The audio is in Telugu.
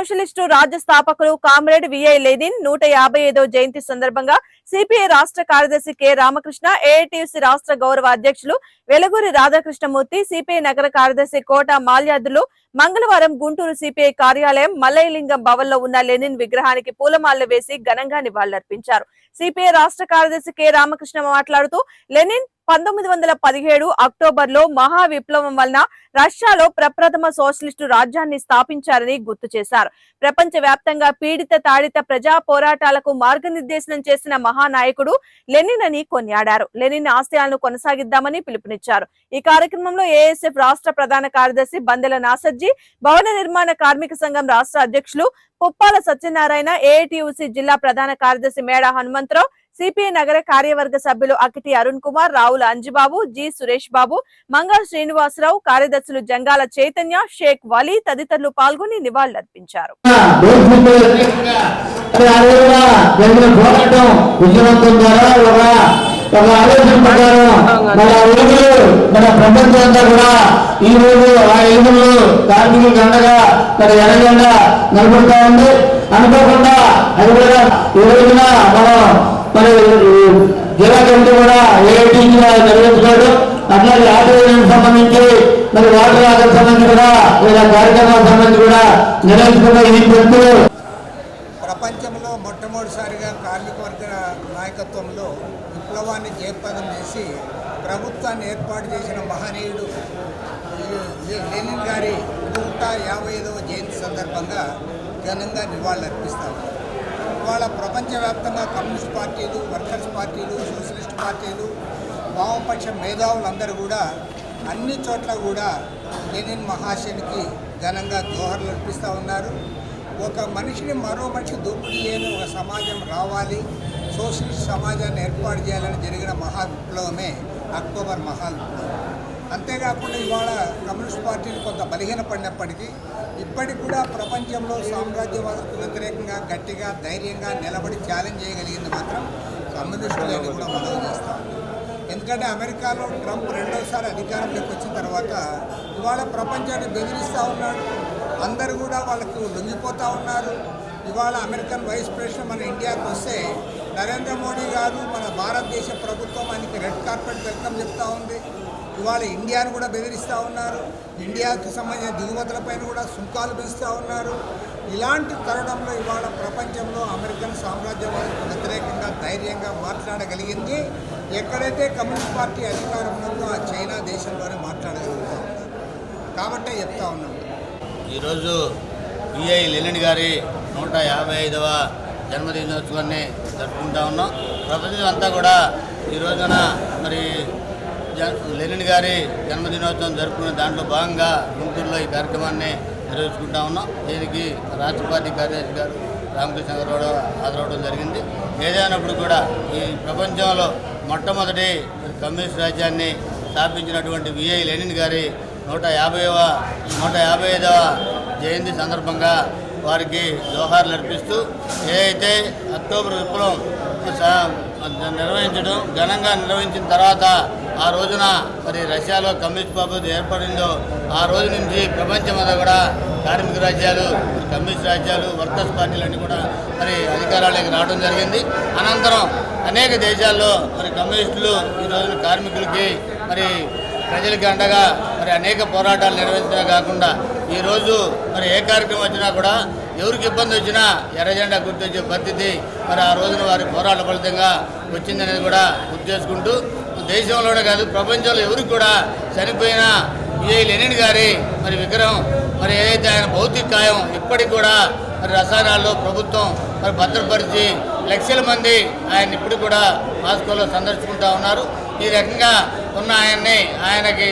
సోషలిస్టు రాజ్య స్థాపకులు కామ్రేడ్ విఐ లెనిన్ నూట యాభై ఐదో జయంతి సందర్భంగా సిపిఐ రాష్ట్ర కార్యదర్శి కె. రామకృష్ణ ఏఐటిసి రాష్ట్ర గౌరవ అధ్యక్షులు వెలగూరి రాధాకృష్ణమూర్తి సిపిఐ నగర కార్యదర్శి కోట మాల్యాదులు మంగళవారం గుంటూరు సిపిఐ కార్యాలయం మల్లయ్యలింగం భవన్లో ఉన్న లెనిన్ విగ్రహానికి పూలమాలలు వేసి ఘనంగా నివాళులర్పించారు. సిపిఐ రాష్ట్ర కార్యదర్శి కె. రామకృష్ణ మాట్లాడుతూ లెనిన్ పంతొమ్మిది వందల పదిహేడు అక్టోబర్లో మహా విప్లవం వలన రష్యాలో ప్రప్రథమ సోషలిస్టు రాజ్యాన్ని స్థాపించారని గుర్తు చేశారు. ప్రపంచ వ్యాప్తంగా పీడిత తాడిత ప్రజా పోరాటాలకు మార్గనిర్దేశనం చేసిన మహానాయకుడు లెనిన్ అని కొనియాడారు. లెనిన్ ఆశయాలను కొనసాగిద్దామని పిలుపునిచ్చారు. ఈ కార్యక్రమంలో ఏఎస్ఎఫ్ రాష్ట్ర ప్రధాన కార్యదర్శి బందెల నాసర్జీ భవన నిర్మాణ కార్మిక సంఘం రాష్ట్ర అధ్యక్షులు పుప్పాల సత్యనారాయణ ఏఐటియుసి జిల్లా ప్రధాన కార్యదర్శి మేడ హనుమంతరావు సిపిఐ నగర కార్యవర్గ సభ్యులు అకిటి అరుణ్ కుమార్ రావుల అంజుబాబు జి సురేష్ బాబు మంగా శ్రీనివాసరావు కార్యదర్శులు జంగాల చైతన్య షేక్ వలీ తదితరులు పాల్గొని నివాళులర్పించారు. ఒక ఆలోచన ప్రకారం మన ఆ మన ప్రపంచం అంతా కూడా ఈ రోజు ఆ ఎలుగులు కార్మికులకు అండగా మరి ఎనగండా నిలబడతా ఉంది. అనుకోకుండా అది కూడా ఈ రోజున మనం మరి జిల్లా కమిటీ కూడా ఏఐటీ నిర్వహించాడు అట్లాగే ఆటోలకు సంబంధించి మరి వాటర్ ఆటకు సంబంధించి కూడా ఇలా కార్యక్రమాలకు సంబంధించి కూడా నిర్వహించుకున్న ఈ ప్రపంచంలో మొట్టమొదటిసారిగా కార్మిక వర్గ నాయకత్వంలో విప్లవాన్ని జయప్రదం చేసి ప్రభుత్వాన్ని ఏర్పాటు చేసిన మహనీయుడు లెనిన్ గారి నూట యాభై ఐదవ జయంతి సందర్భంగా ఘనంగా నివాళులర్పిస్తాము. ఇవాళ ప్రపంచవ్యాప్తంగా కమ్యూనిస్ట్ పార్టీలు వర్కర్స్ పార్టీలు సోషలిస్ట్ పార్టీలు వామపక్ష మేధావులందరూ కూడా అన్ని చోట్ల కూడా లెనిన్ మహాశయునికి ఘనంగా దోహర్లు అర్పిస్తూ ఉన్నారు. ఒక మనిషిని మరో మనిషి దోపిడీ చేయని ఒక సమాజం రావాలి. సోషలిస్ట్ సమాజాన్ని ఏర్పాటు చేయాలని జరిగిన మహా విప్లవమే అక్టోబర్ మహా విప్లవం అంతేకాకుండా ఇవాళ కమ్యూనిస్ట్ పార్టీలు కొంత బలహీనపడినప్పటికీ ఇప్పటికి కూడా ప్రపంచంలో సామ్రాజ్యవాదకు వ్యతిరేకంగా గట్టిగా ధైర్యంగా నిలబడి ఛాలెంజ్ చేయగలిగింది మాత్రం కమ్యూనిస్టులని కూడా మనవి చేస్తాం. ఎందుకంటే అమెరికాలో ట్రంప్ రెండోసారి అధికారంలోకి వచ్చిన తర్వాత ఇవాళ ప్రపంచాన్ని బెదిరిస్తూ ఉన్నాడు. అందరూ కూడా వాళ్ళకు లొంగిపోతూ ఉన్నారు. ఇవాళ అమెరికన్ వైస్ ప్రెసిడెంట్ మన ఇండియాకి వస్తే నరేంద్ర మోడీ గారు మన భారతదేశ ప్రభుత్వం ఆయనకి రెడ్ కార్పెట్ వెల్కమ్ చెప్తా ఉంది. ఇవాళ ఇండియాను కూడా బెదిరిస్తూ ఉన్నారు. ఇండియాకు సంబంధించిన దిగుమతులపైన కూడా సుంకాలు పెంచుతూ ఉన్నారు. ఇలాంటి తరుణంలో ఇవాళ ప్రపంచంలో అమెరికన్ సామ్రాజ్యవాదానికి వ్యతిరేకంగా ధైర్యంగా మాట్లాడగలిగింది. ఎక్కడైతే కమ్యూనిస్ట్ పార్టీ అధికారం ఉందో ఆ చైనా దేశంలోనే మాట్లాడగలుగుతా. ఉన్నారు కాబట్టే చెప్తా ఉన్నాం. ఈరోజు విఐ లెనిన్ గారి నూట యాభై ఐదవ జన్మదినోత్సవాన్ని జరుపుకుంటా ఉన్నాం. ప్రపంచం అంతా కూడా ఈ రోజున మరి జ- లెనిన్ గారి జన్మదినోత్సవం జరుపుకునే దాంట్లో భాగంగా గుంటూరులో ఈ కార్యక్రమాన్ని నిర్వహించుకుంటా ఉన్నాం. దీనికి రాష్ట్ర పార్టీ కార్యదర్శి గారు రామకృష్ణ గారు కూడా హాజరవడం జరిగింది. ఏదైనప్పుడు కూడా ఈ ప్రపంచంలో మొట్టమొదటి కమ్యూనిస్ట్ రాజ్యాన్ని స్థాపించినటువంటి విఐ లెనిన్ గారి నూట యాభైవ నూట యాభై ఐదవ జయంతి సందర్భంగా వారికి జోహార్లు అర్పిస్తూ ఏదైతే అక్టోబర్ విప్లవం నిర్వహించడం ఘనంగా నిర్వహించిన తర్వాత ఆ రోజున మరి రష్యాలో కమ్యూనిస్ట్ ప్రభుత్వం ఏర్పడిందో ఆ రోజు నుంచి ప్రపంచమంతా కూడా కార్మిక రాజ్యాలు కమ్యూనిస్ట్ రాజ్యాలు వర్కర్స్ పార్టీలు అన్నీ కూడా మరి అధికారాలకు రావడం జరిగింది. అనంతరం అనేక దేశాల్లో మరి కమ్యూనిస్టులు ఈ రోజున కార్మికులకి మరి ప్రజలకి అండగా మరి అనేక పోరాటాలు నిర్వహించడమే కాకుండా ఈరోజు మరి ఏ కార్యక్రమం వచ్చినా కూడా ఎవరికి ఇబ్బంది వచ్చినా ఎర్రజెండా గుర్తొచ్చే పరిస్థితి మరి ఆ రోజున వారి పోరాట ఫలితంగా వచ్చిందనేది కూడా గుర్తు చేసుకుంటూ దేశంలోనే కాదు ప్రపంచంలో ఎవరికి కూడా చనిపోయిన ఏ లెనిన్ గారి మరి విగ్రహం మరి ఏదైతే ఆయన భౌతిక కాయం ఇప్పటికి కూడా మరి రసాయనాల్లో ప్రభుత్వం మరి భద్రపరిచి లక్షల మంది ఆయన ఇప్పుడు కూడా మాస్కోలో సందర్శించుకుంటా ఉన్నారు. ఈ రకంగా ఉన్న ఆయన్ని ఆయనకి